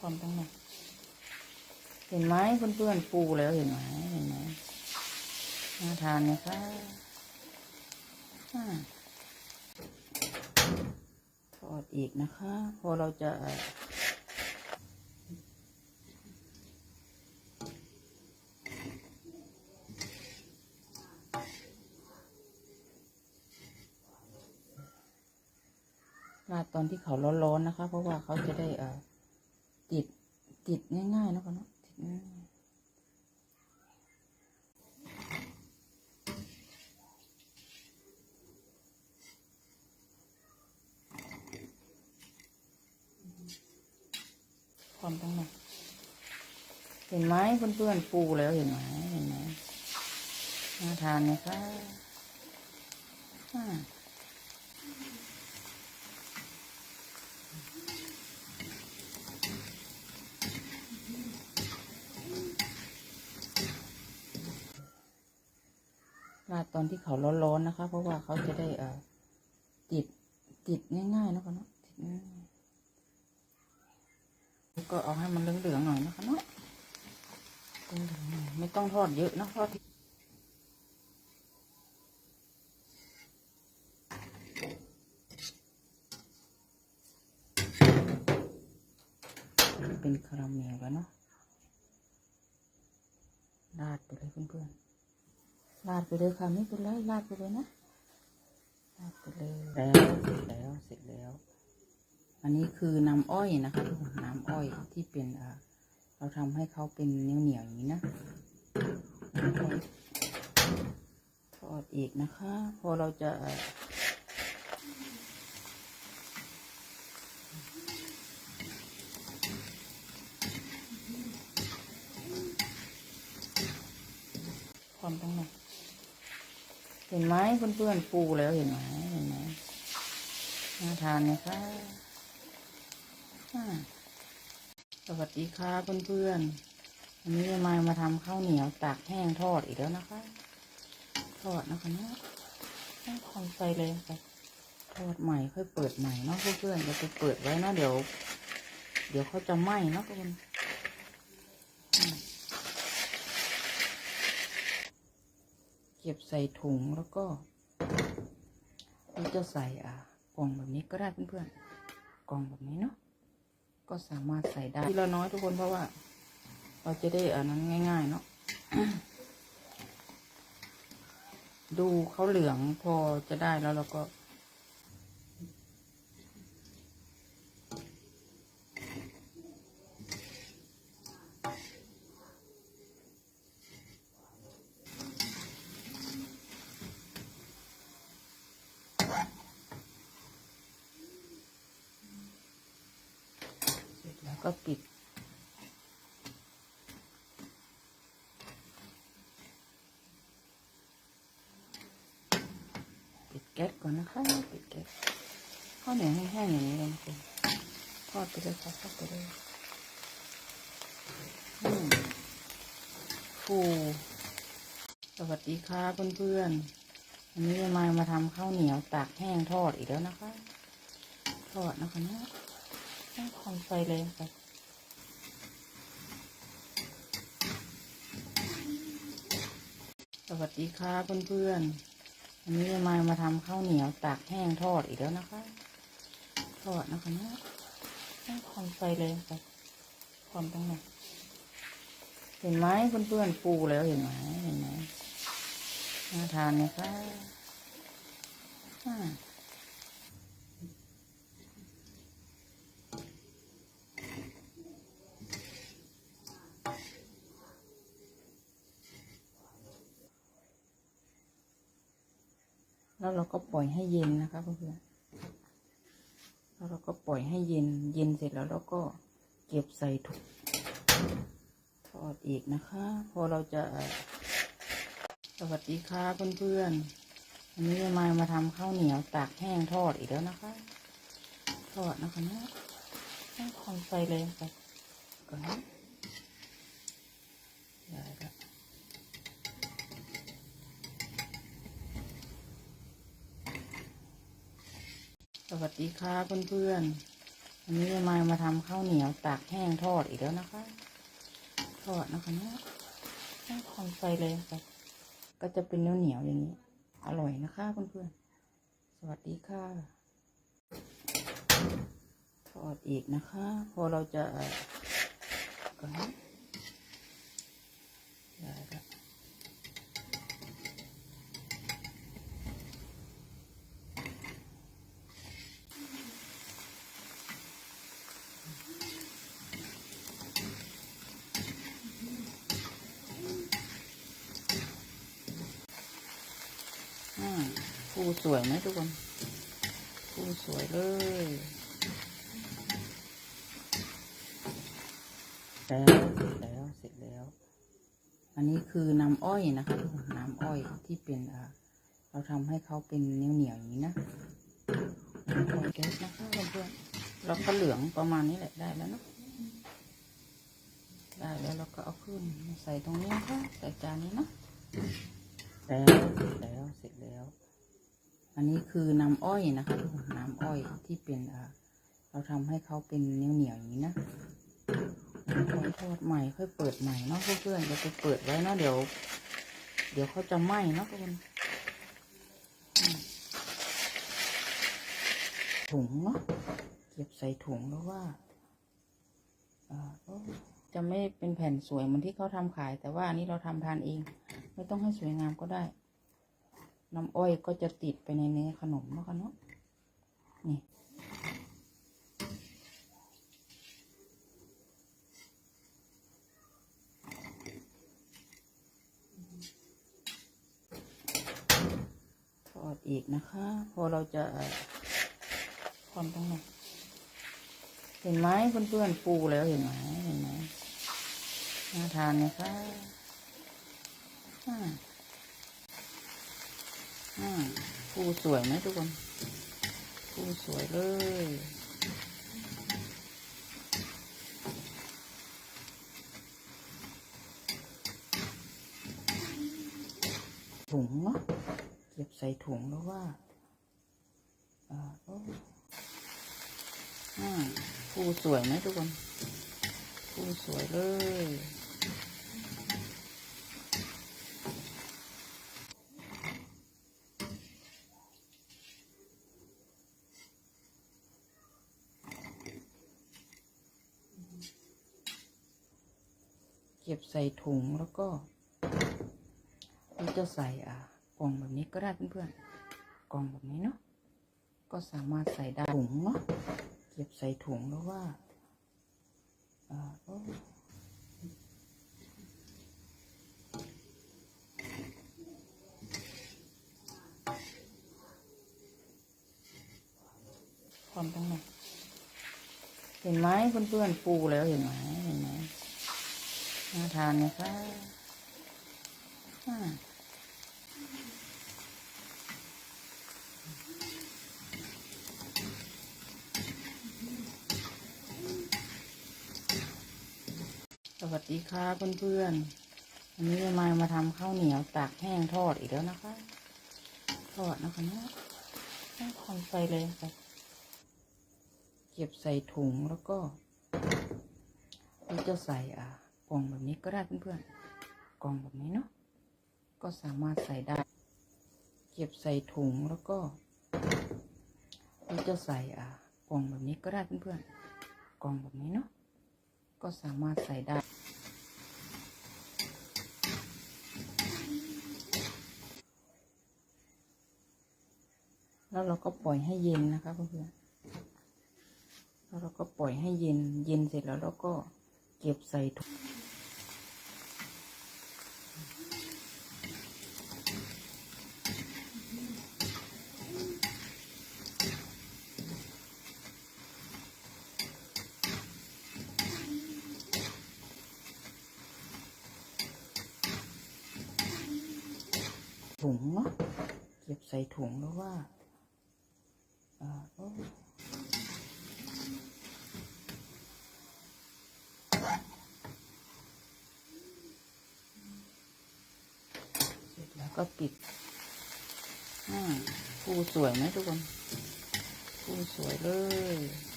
ความตั้งหนเห็นไหมเพื่อนๆปูแล้วเห็นไหมเห็นไหมน่าทานไหมคะอ่าทอดอีกนะคะ พอเราจะราดตอนที่เขาร้อนๆนะคะ เพราะว่าเขาจะได้เอ่อ ติดง่ายๆนะคะเนาะติดง่ายความตั้งหนเห็นไหมเพื่อนๆปูแล้วเห็นไหมเห็นไหมน่าทานไหมคะอ่า ราด ตอนที่เขาร้อนๆนะคะ เพราะว่าเขาจะได้เอ่อติดติดง่ายๆนะคะเนาะติดง่ายก็เอาให้มันเหลืองๆหน่อยนะคะเนาะไม่ต้องทอดเยอะนะทอดเป็นคาราเมลแล้วเนาะราดไปเลยเพื่อนๆ ลาดไปเลยค่ะไม่เป็นไรลาดไปเลยนะลาดไปเลยแล้วเสร็จแล้วเสร็จแล้ว อันนี้คือน้ำอ้อยนะคะทุกคนน้ำอ้อยที่เป็นอ่าเราทำให้เขาเป็นเหนียวเหนียวๆอย่างนี้นะทอดอีกนะคะ พอเราจะอ่าความตั้งหนเห็ นไหมเพื่อนๆปูแล้วเห็นไหมเห็นไหมน่าทานไหมคะสวัสดีค่ะเพื่อนๆวันนี้มามาทำข้าวเหนียวตากแห้งทอดอีกแล้วนะคะ ทอดนะคะเนาะต้องคอนไฟเลยค่ะทอดใหม่ค่อยเปิดใหม่เนาะเพื่อนๆอย่าไปเปิดไว้นะเดี๋ยว เดี๋ยวเขาจะไหม้เนาะทุกคนอืม เก็บใส่ถุงแล้วก็เราจะใส่อ่ากล่องแบบนี้ก็ได้เพื่อนๆกล่องแบบนี้เนาะก็สามารถใส่ได้ทีละน้อยทุกคนเพราะว่า เราจะได้อันนั้นง่าย ๆ เนาะดูเขาเหลืองพอจะได้แล้วเราก็ เสร็จแล้ว ก็ปิด ปิดแก๊สก่อนนะคะ ปิดแก๊สข้าวเหนียวแห้งๆอย่างนี้เลยคุณทอดไปเลยค่ะทอดไปเลยฟูสวัสดีค่ะเพื่อนๆวันนี้มามาทำข้าวเหนียวตากแห้งทอดอีกแล้วนะคะ ทอดนะคะเนาะ ต้องคอนไฟเลยค่ะสวัสดีค่ะเพื่อนๆวันนี้มามาทำข้าวเหนียวตากแห้งทอดอีกแล้วนะคะ ทอดนะคะนะต้องคอนไฟเลยค่ะความตั้งหนเห็นไหมเพื่อนๆปูแล้วเห็นไหมเห็นไหมน่าทานไหมคะ แล้วเราก็ปล่อยให้เย็นนะคะเพื่อนๆแล้วเราก็ปล่อยให้เย็น เย็นเสร็จแล้วเราก็เก็บใส่ถุงทอดอีกนะคะ พอเราจะสวัสดีค่ะเพื่อนๆวันนี้มามาทำข้าวเหนียวตากแห้งทอดอีกแล้วนะคะ ทอดนะคะเนาะต้องคอนไฟเลยค่ะก่อนนะได้แล้ว วัสดีค่ะเพื่อนๆวันวันนี้มามาทำข้าวเหนียวตากแห้งทอดอีกแล้วนะคะ ทอดนะคะเนี่ยตั้งความไฟเลยค่ะก็จะเป็นเนียวเหนียวอย่างนี้ อร่อยนะคะเพื่อนๆสวัสดีค่ะ ทอดอีกนะคะ พอเราจะก่อนนะได้แล้ว อืมปูสวยไหมทุกคนปูสวยเลยแล้วเสร็จแล้วเสร็จแล้ว อันนี้คือน้ำอ้อยนะคะทุกคนน้ำอ้อยที่เป็นอ่าเราทำให้เขาเป็นเหนียวเหนียวๆอย่างนี้นะน้ำอ้อยแก๊สนะคะเพื่อนๆเราก็เหลืองประมาณนี้แหละได้แล้วเนาะได้แล้วเราก็เอาขึ้นใส่ตรงนี้ค่ะใส่จานนี้เนาะ แล้วเสร็จแล้วเสร็จแล้ว อันนี้คือน้ำอ้อยนะคะทุกคนน้ำอ้อยที่เป็นอ่าเราทำให้เขาเป็นเหนียวเหนียวๆอย่างนี้นะค่อยทอดใหม่ค่อยเปิดใหม่เนาะเพื่อนๆเราจะเปิดไว้เนาะเดี๋ยว เดี๋ยวเขาจะไหม้เนาะทุกคนถุงเนาะเก็บใส่ถุงแล้วว่าจะไม่เป็นแผ่นสวยเหมือนที่เขาทำขาย แต่ว่าอันนี้เราทำทานเอง ไม่ต้องให้สวยงามก็ได้ น้ำอ้อยก็จะติดไปในเนื้อขนมเนาะคะเนาะนี่ทอดอีกนะคะ พอเราจะความตรงไหนเห็นไหมเพื่อนๆปูแล้วเห็นไหมเห็นไหมน่าทานไหมคะ ปูสวยไหมทุกคน ปูสวยเลย ถุงเนาะเก็บใส่ถุงแล้วว่าอ่าโอ้ปูสวยไหมทุกคน ปูสวยเลย ก็บใส่ถุงแล้วก็เราจะใส่อ่ากล่องแบบนี้ก็ได้เพื่อนๆกล่องแบบนี้เนาะก็สามารถใส่ได้ถุงเนาะเก็บใส่ถุงแล้วว่าอ่าความตรงไหนเห็นไหมเพื่อนๆปูแล้วเห็นไหม น่าทานไหมคะอ่าสวัสดีค่ะเพื่อนๆวันนี้มามาทำข้าวเหนียวตากแห้งทอดอีกแล้วนะคะ ทอดนะคะเนี่ยตั้งความไฟเลยค่ะ เก็บใส่ถุงแล้วก็เราจะใส่อ่า กล่องแบบนี้ก็ได้เพื่อนๆกล่องแบบนี้เนาะก็สามารถใส่ได้ เก็บใส่ถุงแล้วก็เราจะใส่อ่ากล่องแบบนี้ก็ได้เพื่อนๆกล่องแบบนี้เนาะก็สามารถใส่ได้ แล้วเราก็ปล่อยให้เย็นนะคะเพื่อนๆแล้วเราก็ปล่อยให้เย็นเย็นเสร็จแล้วเราก็เก็บใส่ถุง ถุงเนาะเก็บใส่ถุงแล้วว่าอ่าก็เสร็จแล้วก็ปิดอ่าปูสวยไหมทุกคนปูสวยเลย